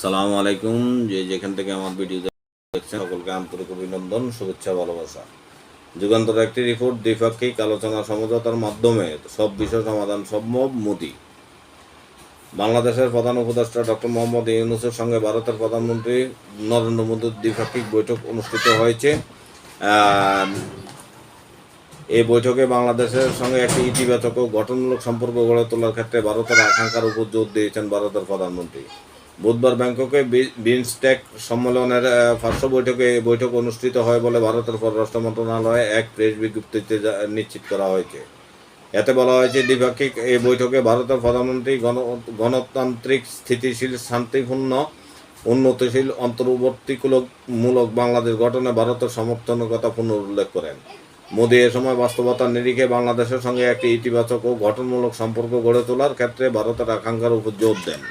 সালাম আলাইকুম। যে যেখান থেকে আমার ভিডিও দেখছেন, সকলকে আন্তরিক অভিনন্দন, শুভেচ্ছা, ভালোবাসা। যুগান্তর একটি রিপোর্ট দ্বিপাক্ষিক আলোচনা সমঝোতার মাধ্যমে সব বিষয় সমাধান সম্ভব, মোদি। বাংলাদেশের প্রধান উপদেষ্টা ডক্টর মোহাম্মদ ইউনুসের সঙ্গে ভারতের প্রধানমন্ত্রী নরেন্দ্র মোদীর দ্বিপাক্ষিক বৈঠক অনুষ্ঠিত হয়েছে। এই বৈঠকে বাংলাদেশের সঙ্গে একটি ইতিবাচক ও গঠনমূলক সম্পর্ক গড়ে তোলার ক্ষেত্রে ভারতের আকাঙ্ক্ষার উপর জোর দিয়েছেন ভারতের প্রধানমন্ত্রী। বুধবার ব্যাংককে বিমস্টেক সম্মেলনের ফার্স্ট বৈঠকে এই বৈঠক অনুষ্ঠিত হয় বলে ভারতের পররাষ্ট্র মন্ত্রণালয়ে এক প্রেস বিজ্ঞপ্তিতে নিশ্চিত করা হয়েছে। এতে বলা হয়েছে, দ্বিপাক্ষিক এই বৈঠকে ভারতের প্রধানমন্ত্রী গণ গণতান্ত্রিক স্থিতিশীল, শান্তিপূর্ণ, উন্নতিশীল, অন্তর্বর্তীমূলক বাংলাদেশ গঠনে ভারতের সমর্থনের কথা পুনরুল্লেখ করেন। মোদী এ সময় বাস্তবতার নিরিখে বাংলাদেশের সঙ্গে একটি ইতিবাচক ও গঠনমূলক সম্পর্ক গড়ে তোলার ক্ষেত্রে ভারতের আকাঙ্ক্ষার উপর জোর দেন।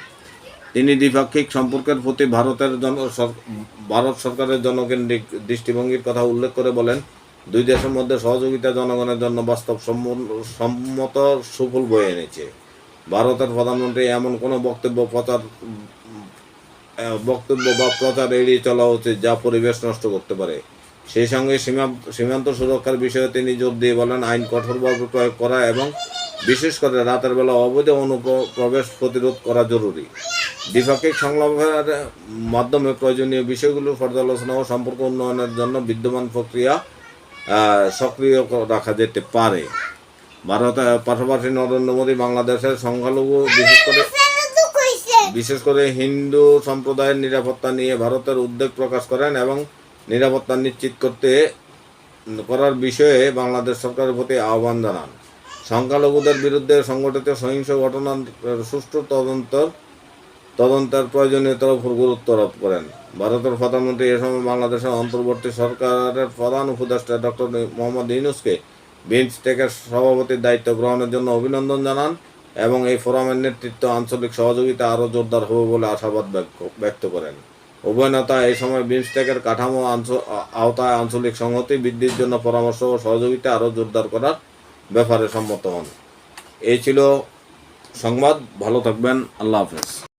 তিনি দ্বিপাক্ষিক সম্পর্কের প্রতি ভারতের জন ভারত সরকারের জনকেন্দ্রিক দৃষ্টিভঙ্গির কথা উল্লেখ করে বলেন, দুই দেশের মধ্যে সহযোগিতা জনগণের জন্য বাস্তব সম্ম- সম্মত সুফল বয়ে এনেছে। ভারতের প্রধানমন্ত্রী এমন কোনো বক্তব্য প্রচার বক্তব্য বা প্রচার এড়িয়ে চলা উচিত যা পরিবেশ নষ্ট করতে পারে। সেই সঙ্গে সীমান্ত সুরক্ষার বিষয়ে তিনি জোর দিয়ে বলেন, আইন কঠোরভাবে প্রয়োগ করা এবং বিশেষ করে রাতের বেলা অবৈধ অনুপ্রবেশ প্রতিরোধ করা জরুরি। দ্বিপাক্ষিক সংলাপের মাধ্যমে প্রয়োজনীয় বিষয়গুলো পর্যালোচনা ও সম্পর্ক উন্নয়নের জন্য বিদ্যমান প্রক্রিয়া সক্রিয় রাখা যেতে পারে। ভারত পাশাপাশি নরেন্দ্র মোদী বাংলাদেশের সংখ্যালঘু, বিশেষ করে বিশেষ করে হিন্দু সম্প্রদায়ের নিরাপত্তা নিয়ে ভারতের উদ্বেগ প্রকাশ করেন এবং নিরাপত্তা নিশ্চিত করতে, করার বিষয়ে বাংলাদেশ সরকারের প্রতি আহ্বান জানান। সংখ্যালঘুদের বিরুদ্ধে সংগঠিত সহিংস ঘটনার সুষ্ঠু তদন্ত তদন্তের প্রয়োজনীয়তার উপর গুরুত্ব আরোপ করেন। ভারতের প্রধানমন্ত্রী এ সময় বাংলাদেশের অন্তর্বর্তী সরকারের প্রধান উপদেষ্টা ডক্টর মোহাম্মদ ইউনুসকে বিমস্টেকের সভাপতির দায়িত্ব গ্রহণের জন্য অভিনন্দন জানান এবং এই ফোরামের নেতৃত্ব আঞ্চলিক সহযোগিতা আরও জোরদার হবে বলে আশাবাদ ব্যক্ত- করেন। উভয় নেতা এই সময় বিমস্টেকের কাঠামো আওতায় আঞ্চলিক সংহতি বৃদ্ধির জন্য পরামর্শ ও সহযোগিতা আরও জোরদার করার ব্যাপারে সম্মত হন। এই ছিল সংবাদ। ভালো থাকবেন। আল্লাহ হাফেজ।